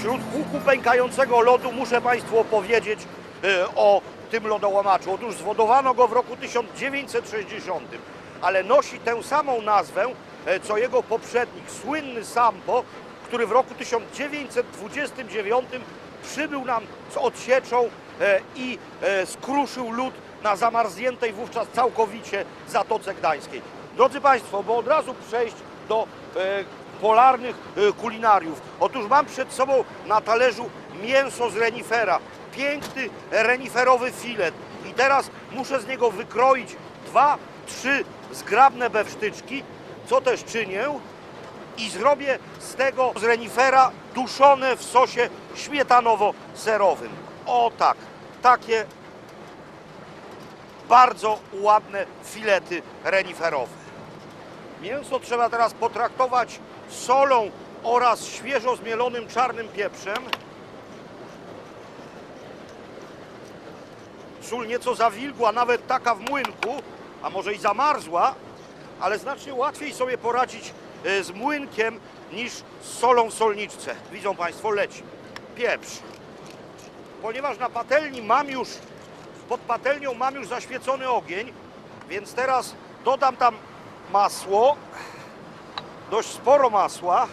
Wśród huku pękającego lodu muszę Państwu opowiedzieć e, o tym lodołamaczu. Otóż zwodowano go w roku 1960, ale nosi tę samą nazwę, e, co jego poprzednik, słynny Sampo, który w roku 1929 przybył nam z odsieczą e, i skruszył lód na zamarzniętej wówczas całkowicie Zatoce Gdańskiej. Drodzy Państwo, bo od razu przejść do polarnych e, kulinariów. Otóż mam przed sobą na talerzu mięso z renifera. Piękny reniferowy filet. I teraz muszę z niego wykroić dwa, trzy zgrabne bewsztyczki, co też czynię. I zrobię z tego z renifera duszone w sosie śmietanowo-serowym. O tak, takie bardzo ładne filety reniferowe. Mięso trzeba teraz potraktować solą oraz świeżo zmielonym czarnym pieprzem. Sól nieco zawilgła, nawet taka w młynku, a może i zamarzła, ale znacznie łatwiej sobie poradzić e, z młynkiem niż z solą w solniczce. Widzą Państwo, leci. Pieprz. Ponieważ na patelni mam już, pod patelnią mam już zaświecony ogień, więc teraz dodam tam masło, dość sporo masła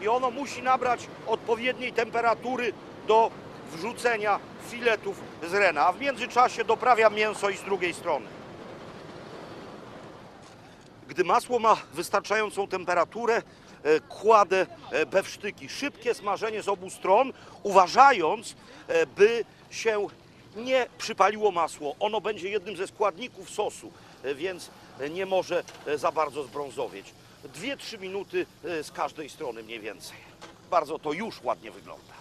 i ono musi nabrać odpowiedniej temperatury do wrzucenia filetów z rena, a w międzyczasie doprawiam mięso i z drugiej strony. Gdy masło ma wystarczającą temperaturę, e, kładę bewsztyki. Szybkie smażenie z obu stron, uważając, e, by się nie przypaliło masło. Ono będzie jednym ze składników sosu, e, więc nie może za bardzo zbrązowieć. 2-3 minuty e, z każdej strony mniej więcej. Bardzo to już ładnie wygląda.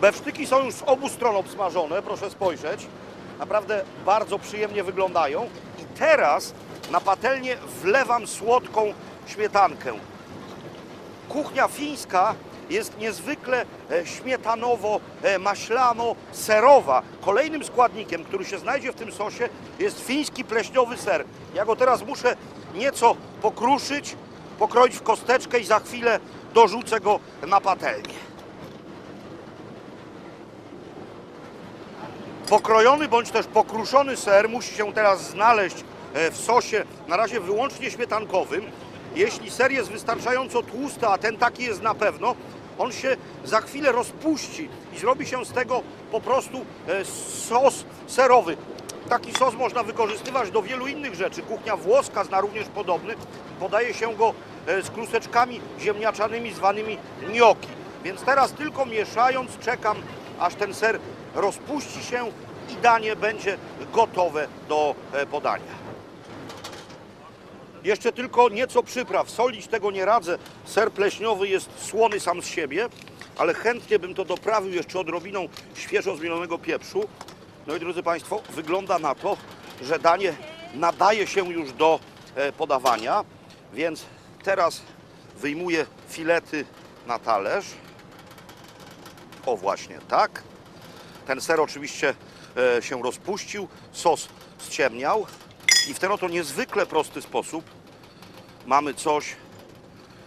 Bewsztyki są już z obu stron obsmażone, proszę spojrzeć. Naprawdę bardzo przyjemnie wyglądają. I teraz na patelnię wlewam słodką śmietankę. Kuchnia fińska jest niezwykle e, śmietanowo-maślano-serowa. Kolejnym składnikiem, który się znajdzie w tym sosie jest fiński pleśniowy ser. Ja go teraz muszę nieco pokruszyć, pokroić w kosteczkę i za chwilę dorzucę go na patelnię. Pokrojony bądź też pokruszony ser musi się teraz znaleźć e, w sosie, na razie wyłącznie śmietankowym. Jeśli ser jest wystarczająco tłusty, a ten taki jest na pewno, on się za chwilę rozpuści i zrobi się z tego po prostu e, sos serowy. Taki sos można wykorzystywać do wielu innych rzeczy. Kuchnia włoska zna również podobny. Podaje się go e, z kruseczkami ziemniaczanymi zwanymi gnocchi. Więc teraz tylko mieszając czekam, aż ten ser rozpuści się i danie będzie gotowe do e, podania. Jeszcze tylko nieco przypraw. Solić tego nie radzę. Ser pleśniowy jest słony sam z siebie, ale chętnie bym to doprawił jeszcze odrobiną świeżo zmielonego pieprzu. No i drodzy Państwo, wygląda na to, że danie nadaje się już do e, podawania, więc teraz wyjmuję filety na talerz. O właśnie tak. Ten ser oczywiście e, się rozpuścił, sos ściemniał i w ten oto niezwykle prosty sposób mamy coś,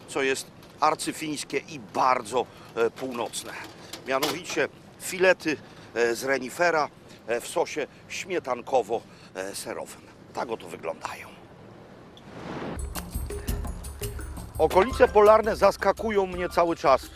co jest arcyfińskie i bardzo e, północne. Mianowicie filety e, z renifera e, w sosie śmietankowo-serowym. Tak oto wyglądają. Okolice polarne zaskakują mnie cały czas.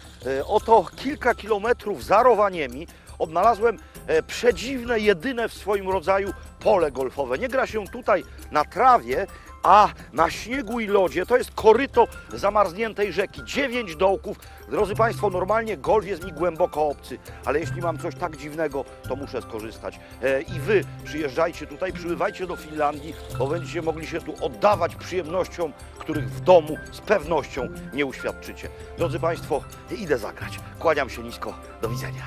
Oto kilka kilometrów za Rowaniemi odnalazłem przedziwne, jedyne w swoim rodzaju pole golfowe. Nie gra się tutaj na trawie, a na śniegu i lodzie to jest koryto zamarzniętej rzeki. Dziewięć dołków. Drodzy Państwo, normalnie golf jest mi głęboko obcy, ale jeśli mam coś tak dziwnego, to muszę skorzystać. E, I Wy przyjeżdżajcie tutaj, przybywajcie do Finlandii, bo będziecie mogli się tu oddawać przyjemnościom, których w domu z pewnością nie uświadczycie. Drodzy Państwo, idę zagrać. Kłaniam się nisko. Do widzenia.